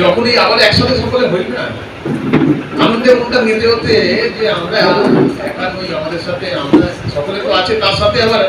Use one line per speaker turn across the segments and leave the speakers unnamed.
যখনই আবার একসাথে সকলে হই না আনন্দের মনটা মেতে হতে যে আমরা একা নই, আমাদের সাথে আমরা সকলে তো আছে, তার সাথে আবার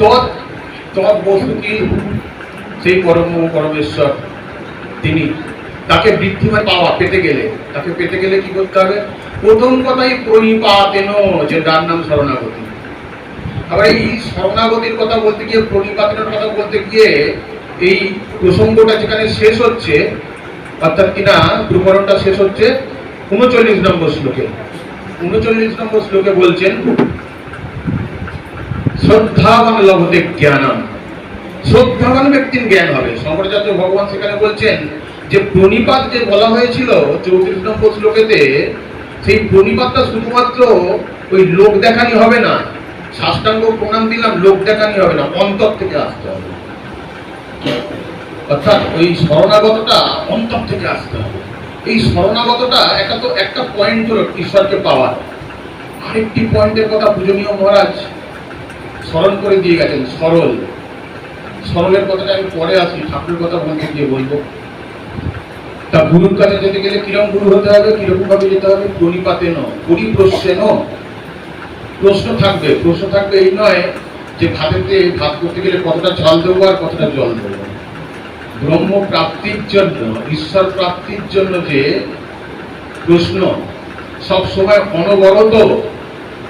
তৎ সেই পরম পরমেশ্বর, তিনি তাকে বৃদ্ধিমান পাওয়া পেতে গেলে, তাকে পেতে গেলে কি করতে হবে? প্রথম কথাই প্রণিপাতেন যে যার নাম শরণাগতি। আবার এই শরণাগতির কথা বলতে গিয়ে প্রণিপাতের কথা বলতে গিয়ে, এই প্রসঙ্গটা যেখানে শেষ হচ্ছে, অর্থাৎ কিনা প্রকরণটা শেষ হচ্ছে উনচল্লিশ নম্বর শ্লোকে। উনচল্লিশ নম্বর শ্লোকে বলছেন, শ্রদ্ধাবান লভতে জ্ঞানম। শ্রদ্ধাবান ব্যক্তির জ্ঞান হবে। শঙ্করাচার্য ভগবান সেখানে বলছেন যে, প্রণিপাত যে বলা হয়েছিল, চৌত্রিশ নম্বর শ্লোকেতে সেই প্রণিপাতটা শুধুমাত্র ওই লোক দেখানি হবে না, সাষ্টাঙ্গ প্রণাম দিলাম, লোক দেখানি হবে না, অন্তর থেকে আসতে হবে। অর্থাৎ ওই শরণাগতটা অন্তর থেকে আসতে হবে। এই শরণাগতটা একটা তো একটা পয়েন্ট হলো ঈশ্বরকে পাওয়ার। আরেকটি পয়েন্টের কথা পূজনীয় মহারাজ স্মরণ করে দিয়ে গেছেন, সরল। সরলের কথাটা আমি পরে আসি, ঠাকুরের কথা বলতে গিয়ে বলব। তা গুরুর কাছে যেতে গেলে কিরম গুরু হতে হবে কীরকম ভাবে যেতে হবে? প্রণিপাতে ন পরিপ্রশ্নে ন প্রশ্ন থাকবে প্রশ্ন থাকবে এই নয় যে ভাতেতে ভাত করতে গেলে কতটা জল দেবো আর কতটা জল দেবো? ব্রহ্ম প্রাপ্তির জন্য, ঈশ্বর প্রাপ্তির জন্য যে প্রশ্ন সব সময় অনবরত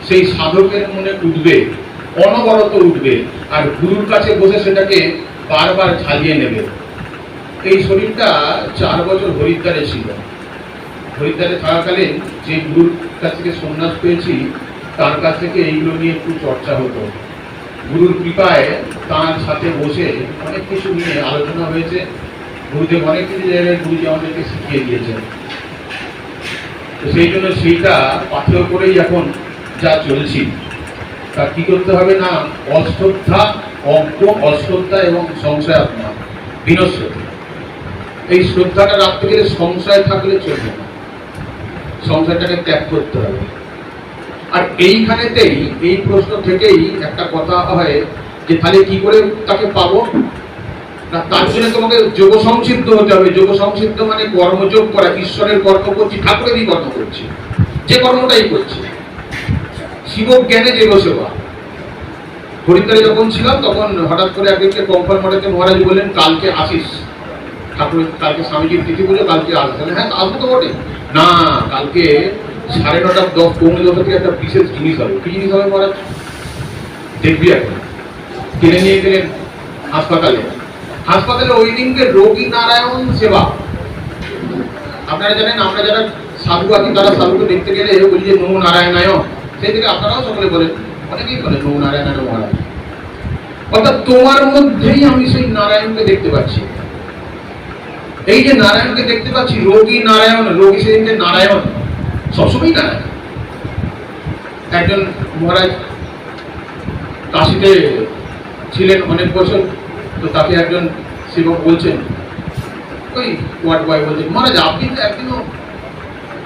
সেই সাধকের মনে উঠবে, অনবরত উঠবে, আর গুরুর কাছে বসে সেটাকে বারবার ঝালিয়ে নেবে। এই শরীরটা চার বছর হরিদ্বারে ছিল। হরিদ্বারে থাকাকালীন যে গুরুর কাছ থেকে সন্ন্যাস পেয়েছি, তার কাছ থেকে এইগুলো নিয়ে একটু চর্চা হতো। গুরুর কৃপায় তার সাথে বসে অনেক কিছু নিয়ে আলোচনা হয়েছে। গুরুদেব অনেক কিছু জায়গায় গুরুজি আমাদেরকে শিখিয়ে দিয়েছেন। তো সেই জন্য সেইটা পাথর করেই এখন যা চলছি। তা কি করতে হবে না? অশ্রদ্ধা, অজ্ঞ, অশ্রদ্ধা এবং সংশয়াত্মা বিনশ্বতী এই শ্রদ্ধাটা রাখতে গেলে সংশয় থাকলে চলবে না। সংশয়টাকে ত্যাগ করতে হবে। আর এইখানেতেই, এই প্রশ্ন থেকেই একটা কথা হয় যে, তাহলে কি করে তাকে পাবো? না, তার জন্য তোমাকে যোগ সংসিদ্ধ হতে হবে। যোগ সংসিদ্ধ মানে কর্মযোগ করা, ঈশ্বরের কর্ম করছি, ঠাকুরেরই কর্ম করছি। যে কর্মটাই করছি। শিব জ্ঞানে যে সেবা হরিদ্বারে যখন ছিলাম, তখন হঠাৎ করে একদিনকে কম্পাল মঠাতে মহারাজ বললেন, কালকে আসিস। ঠাকুর কালকে স্বামীজির তিথি বলে কালকে আসবে। হ্যাঁ আসব তো বটে না, কালকে সাড়ে নটা, দশ, পৌনে দশটা থেকে একটা বিশেষ জিনিস হবে। কি জিনিস হবে মহারাজ? দেখবি এখন। কিনে নিয়ে গেলেন হাসপাতালে। হাসপাতালে ওই দিনকে রোগী নারায়ণ সেবা। আপনারা জানেন, আমরা যারা সাধু আছি, তারা সাধুকে দেখতে গেলে বলি যে, নমো নারায়ণায় সেই থেকে আপনারাও সকলে বলেন, অনেকেই বলেন, নমো নারায়ণায় মহারাজ। অর্থাৎ তোমার মধ্যেই আমি সেই নারায়ণকে দেখতে পাচ্ছি। এই যে নারায়ণকে দেখতে পাচ্ছি, রোগী নারায়ণ, রোগী সেদিনকে নারায়ণ সবসময় নারায়ণ। একজন মহারাজ কাশিতে ছিলেন অনেক বছর, তো তাকে একজন সেবক বলছেন, ওই ওয়ার্ড বয় বলছেন, মহারাজ, আপনি তো একদিনও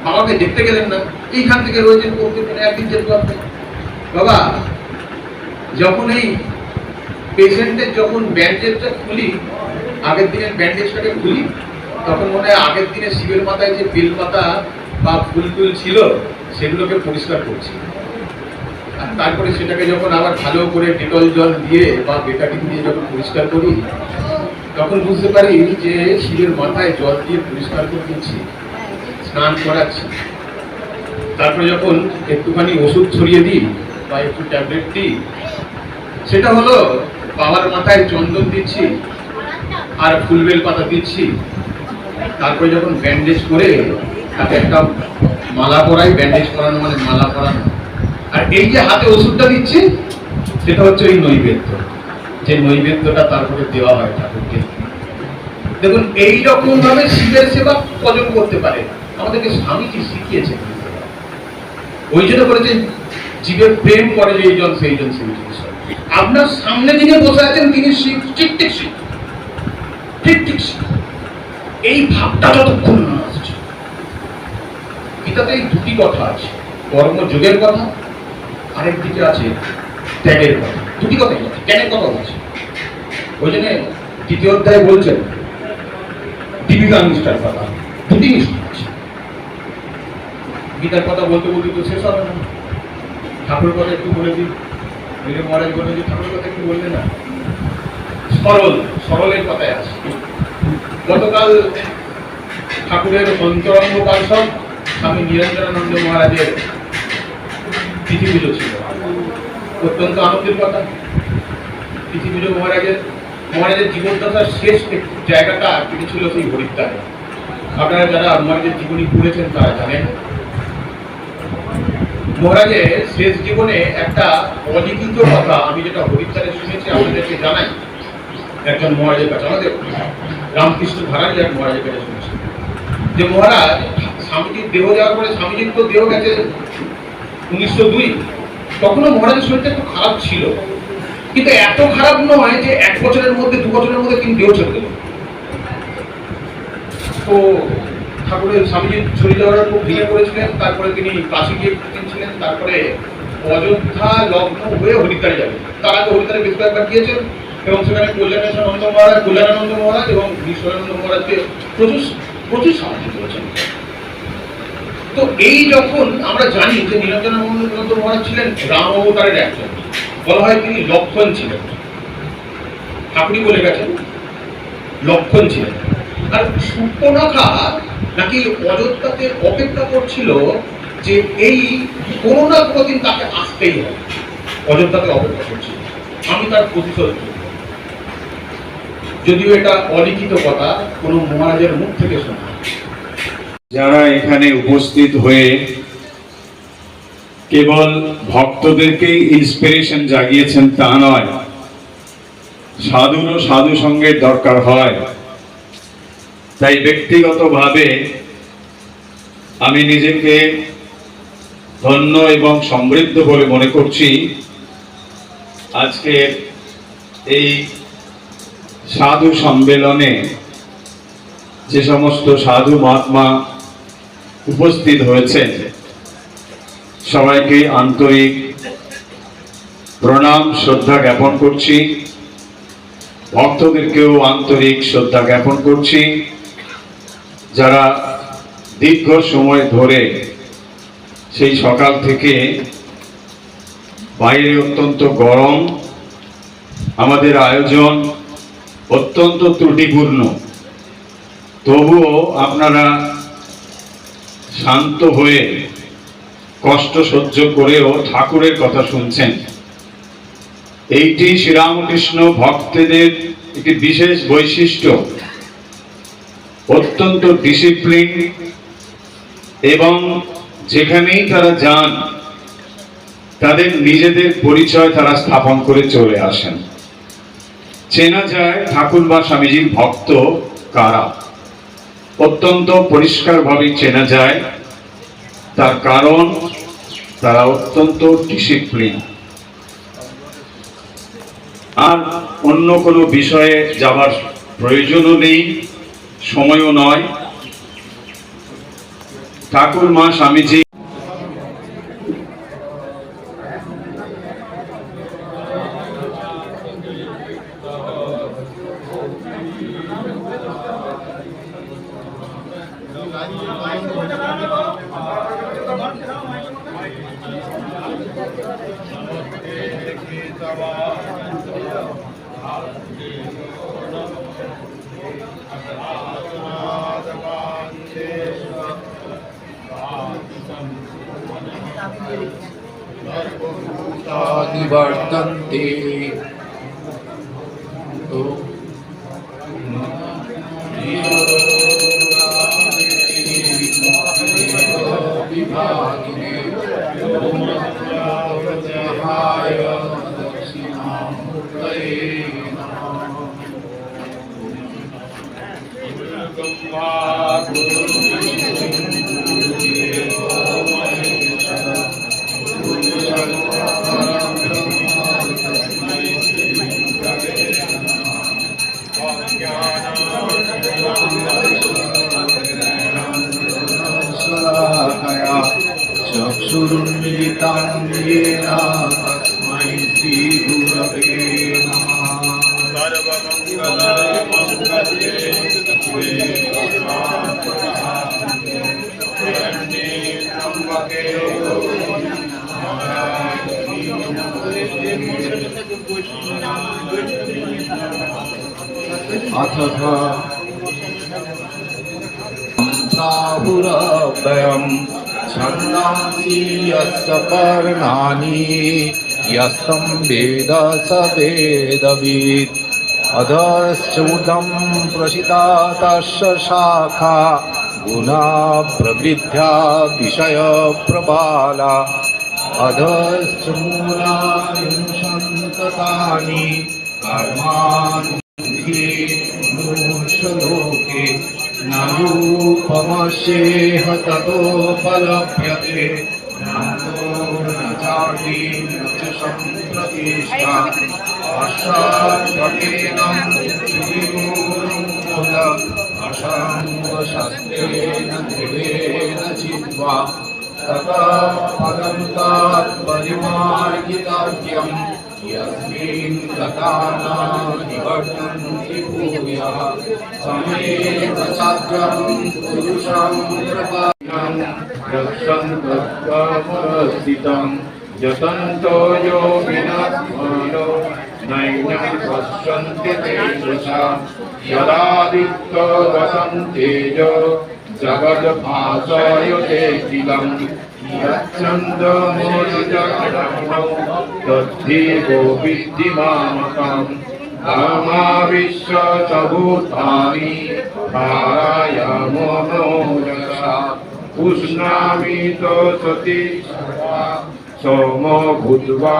বাবাকে দেখতে গেলেন না। এইখান থেকে রয়েছেন করতে একদিন যেতে পারবেন। বাবা, যখন এই পেশেন্টের যখন ব্যান্ডেজটা খুলি, আগের দিনের ব্যান্ডেজটাকে খুলি তখন মনে হয় আগের দিনে শিবের মাথায় যে বেল পাতা বা ফুল টুল ছিল, সেগুলোকে পরিষ্কার করছি। আর তারপরে সেটাকে যখন আবার ভালো করে ডেটল জল দিয়ে বা বেটাডিন দিয়ে যখন পরিষ্কার করি, তখন বুঝতে পারি যে শিবের মাথায় জল দিয়ে পরিষ্কার করে দিচ্ছি, স্নান করাচ্ছি। তারপরে যখন একটুখানি ওষুধ ছড়িয়ে দিই বা একটু ট্যাবলেট দিই, সেটা হলো বাবার মাথায় চন্দন দিচ্ছি আর ফুলবেল পাতা দিচ্ছি। তারপরে যখন ব্যান্ডেজ করে তাকে একটা মালা পরাই ব্যান্ডেজ করানো মানে মালা পরানো। আর এই যে হাতে ওষুধটা দিচ্ছি, সেটা হচ্ছে ওই নৈবেদ্য। যে নৈবেদ্যটা তারপরে দেওয়া হয় ঠাকুরকে। দেখুন ভাবে শিবের সেবা কজন করতে পারে? আমাদেরকে স্বামীজি শিখিয়েছেন ওই জন্য করেছে, জীবের প্রেম করে যে এইজন সেইজন শিবজি আপনার সামনে যিনি বসে আছেন, তিনি শিব, ঠিক ঠিক শিব ঠিক ঠিক শিব এই ভাবটা যতক্ষণ না। আসছে গীতাতে এই দুটি কথা আছে। কর্মযোগের কথা, আরেক দিকে আছে ত্যাগের কথা। দুটি কথাই আছে জ্ঞানের কথাও আছে। ওই জন্য তৃতীয় অধ্যায় বলছেন দীপিকা নিষ্ঠার কথা। দুটি নিষ্ঠা আছে। গীতার কথা বলতে বলতে তো শেষ হবে না। ঠাকুরের কথা একটু বলে দিই। মহারাজ বলে যে ঠাকুরের কথা একটু বললে না। সরল, সরলের কথায় আসে গতকাল ঠাকুরের অন্তরঙ্গ পার্ষদ স্বামী নিরঞ্জনানন্দ মহারাজের পুজো ছিল। অত্যন্ত আনন্দের কথা। পুজো মহারাজের মহারাজের জীবনদাতার শেষ জায়গাটা কিন্তু ছিল সেই হরিদ্বারে। আপনারা যারা মহারাজের জীবনী পড়েছেন তারা জানেন। মহারাজের শেষ জীবনে একটা অলিখিত কথা আমি যেটা হরিদ্বারে শুনেছি আমাদেরকে জানাই। একজন মহারাজের কাছে। আমাদের রামকৃষ্ণ ভাড়ারি এক মহারাজের কাছে শুনেছি যে মহারাজ স্বামীজির দেহ যাওয়ার পরে স্বামীজির তো দেহ গেছে উনিশশো দুই। তখনও মহারাজের শরীরটা একটু খারাপ ছিল। কিন্তু এত খারাপ নয় যে এক বছরের মধ্যে, দু বছরের মধ্যে তিনি দেহ ছেড়ে দিলেন তো ঠাকুরের স্বামীজির শরীর যাওয়ার খুব ভেঙে পড়েছিলেন তারপরে তিনি কাশি গিয়ে ছিলেন তারপরে অযোধ্যা লগ্ন হয়ে হরিদ্বারে যাবেন। তার আগে হরিদ্বারে বেশ কয়েকবার গিয়েছেন। এবং সেখানে কল্যাণেশ্বরানন্দ মহারাজ, কল্যাণানন্দ মহারাজ এবং ঈশ্বরানন্দ মহারাজকে প্রচুর প্রচুর সাহায্য করেছেন। তো এই যখন আমরা জানি যে নীরঞ্জনানন্দ মহারাজ ছিলেন রাম অবতারের একজন, বলা হয় তিনি লক্ষণ ছিলেন। ঠাকুরই বলে গেছেন, লক্ষণ ছিলেন। আর সুপ্রনাখা নাকি অযোধ্যাতে অপেক্ষা করছিল যে এই কোনো না কোনোদিন তাকে আসতেই হবে। অযোধ্যাতে অপেক্ষা করছিল। আমি তার প্রতিশোধ। যদিও এটা অলিখিত কথা, কোনো মহারাজের মুখ থেকে শোনা।
যারা এখানে উপস্থিত হয়ে কেবল ভক্তদেরকেই ইন্সপিরেশন জাগিয়েছেন তা নয়, সাধুরও সাধু সঙ্গের দরকার হয়। তাই ব্যক্তিগতভাবে আমি নিজেকে ধন্য এবং সমৃদ্ধ বলে মনে করছি। আজকে এই সাধু সম্মেলনে যে সমস্ত সাধু মহাত্মা উপস্থিত হয়েছেন, সবাইকে আন্তরিক প্রণাম, শ্রদ্ধা জ্ঞাপন করছি। ভক্তদেরকেও আন্তরিক শ্রদ্ধা জ্ঞাপন করছি। যারা দীর্ঘ সময় ধরে সেই সকাল থেকে বাইরে অত্যন্ত গরম, আমাদের আয়োজন অত্যন্ত ত্রুটিপূর্ণ। তবুও আপনারা শান্ত হয়ে কষ্ট সহ্য করেও ঠাকুরের কথা শুনছেন। এইটি শ্রীরামকৃষ্ণ ভক্তদের একটি বিশেষ বৈশিষ্ট্য। অত্যন্ত ডিসিপ্লিন এবং যেখানেই তারা যান, তাদের নিজেদের পরিচয় তারা স্থাপন করে চলে আসেন। চেনা যায় ঠাকুর বা স্বামীজির ভক্ত কারা। অত্যন্ত পরিষ্কারভাবে চেনা যায় তার কারণ তারা অত্যন্ত ডিসিপ্লিন আর অন্য কোনো বিষয়ে যাবার প্রয়োজনও নেই, সময়ও নয়। ঠাকুর মা স্বামীজি
निवर्तन्ते अथ प्राहुरव्ययम् छन्दांसि यस्य वेद स वेदवित्। अधश्चूर्धं प्रसिता तस्य शाखा गुणा प्रवृद्ध्या विषयप्रबाला अधश्च मूलानि सन्ततानि कर्माणि मोक्षलोके न रूपमस्येह ततोपलभ्यते नान्तो न चापि न च सम्प्रतिष्ठा अशाश्वतेनं श्रीगुरुमूल शङ्खशस्त्रेण ध्रुवेण यस्मिन् कथानां निवर्तन्ति भूयः समेतसाग्रं पुरुषं प्रपानं रक्षं तत्त्वावस्थितं यो विनात्मानो नैनं पश्यन्ति तेषा यदादित्य वसन्तेज जगद्भाषायते किलम् यच्छन्दमोजगडमौ तद्धि तो सति सोमो भूत्वा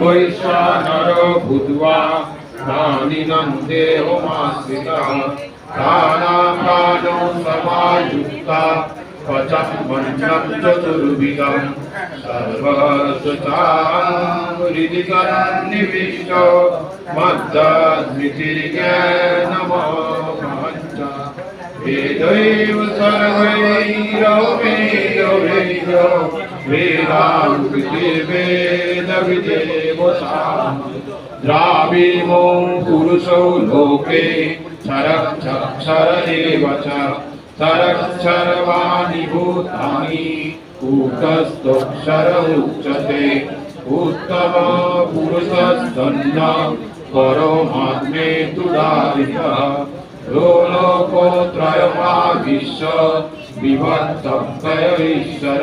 वैश्वानरो भूत्वा प्राणिनं देवमाश्रितः प्राणापानो समायुक्ता पचं मन्नं चतुर्विधं सर्वसुतामृदिकरन्निविष्ट मद्दस्मृतिर्ज्ञानमोहञ्च वेदैव सर्वैरो वेदो वेदो वेदाङ्कृतिर्वेदविदेवताम् द्राविमो पुरुषो लोके क्षरक्षर एव च क्षरक्षरवाणि भूतानि कूटस्थोऽक्षर उच्यते उत्तम पुरुषस्तन्न परमात्मे तु दारितः यो लोकोत्रयमाविश्य विभक्तय ईश्वर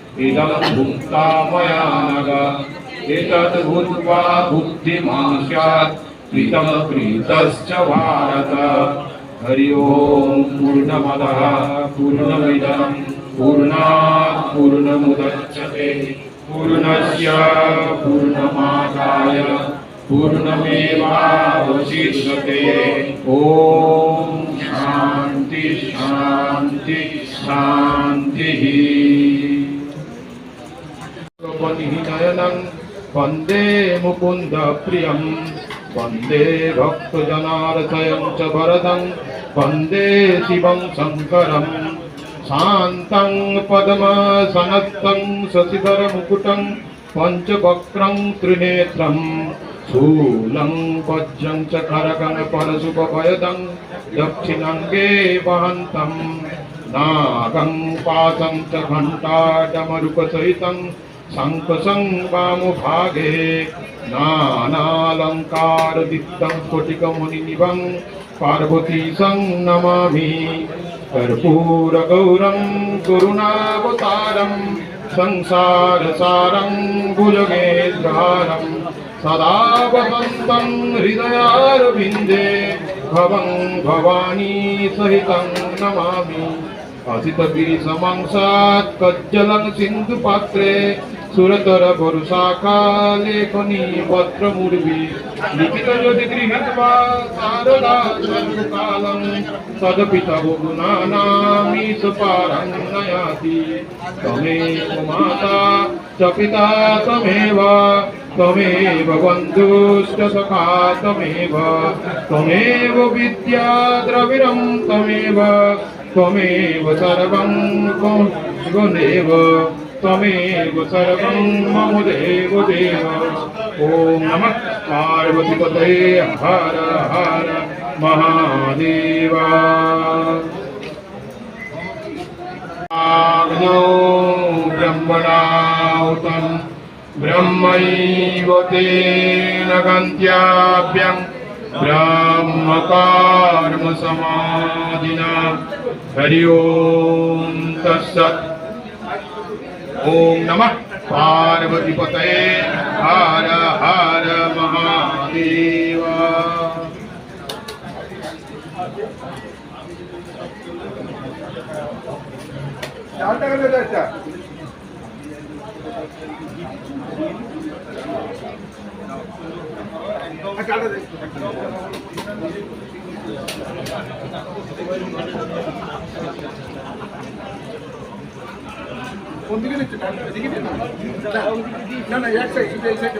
इदं भुक्ता नग एतद् भूत्वा बुद्धिमां स्यात् प्रीतं प्रीतश्च भारत। हरि ओम् पूर्णमदः, पूर्णमिदं, पूर्णात् पूर्णमुदच्यते पूर्णस्य पूर्णमादाय, पूर्णमेवावशिष्यते। ॐ शान्ति शान्ति, शान्तिः। नयनं वंदे मुकुन्द प्रियं वंदे भक्तजनार्दयं च वरदं वंदे शिवं शङ्करं शान्तं पद्मसनत्तं शशिधरमुकुटं पञ्चवक्त्रं त्रिनेत्रं शूलं वज्रं च खरगं परशुभभयदं दक्षिणाङ्गे वहन्तं। नागं पाशं च घण्टाडमरुकसहितं शङ्खसं वामभागे नानालङ्कारदीप्तं स्फटिकमुनिनिभं पार्वतीशं नमामि कर्पूरगौरं करुणावतारं संसारसारं भुजगेन्द्रहारं सदा वसन्तं हृदयारविन्दे भवं भवानी सहितं नमामि असितगिरिसमांसात् कज्जलं सिन्धुपात्रे सुरतर भरोसा काले कोनी पत्र मुड़बी लिखित यदि गृहत बा साधना सर्व कालम सद पिता भोग नाना मीस पारंग नयाति तमे माता च पिता तमेव तमे भगवंतु सखा तमे तमेव विद्या द्रविरम तमेव तमेव सर्वं गुणेव। त्वमेव सर्वं मम देव देव ॐ नमः पार्वतीपतये हर हर महादेवा ब्रह्मणाहुतं ब्रह्मैव तेन गन्त्याभ्यं ब्रह्मकर्मसमाधिना। हरि ओं तत्सत्। ஓம் நம பார்வதி பதே ஹர ஹர
மகாதேவா Thank you. নিচ্ছে এদিকে নিয়ে না না না এক সাইড শুধু সাইডে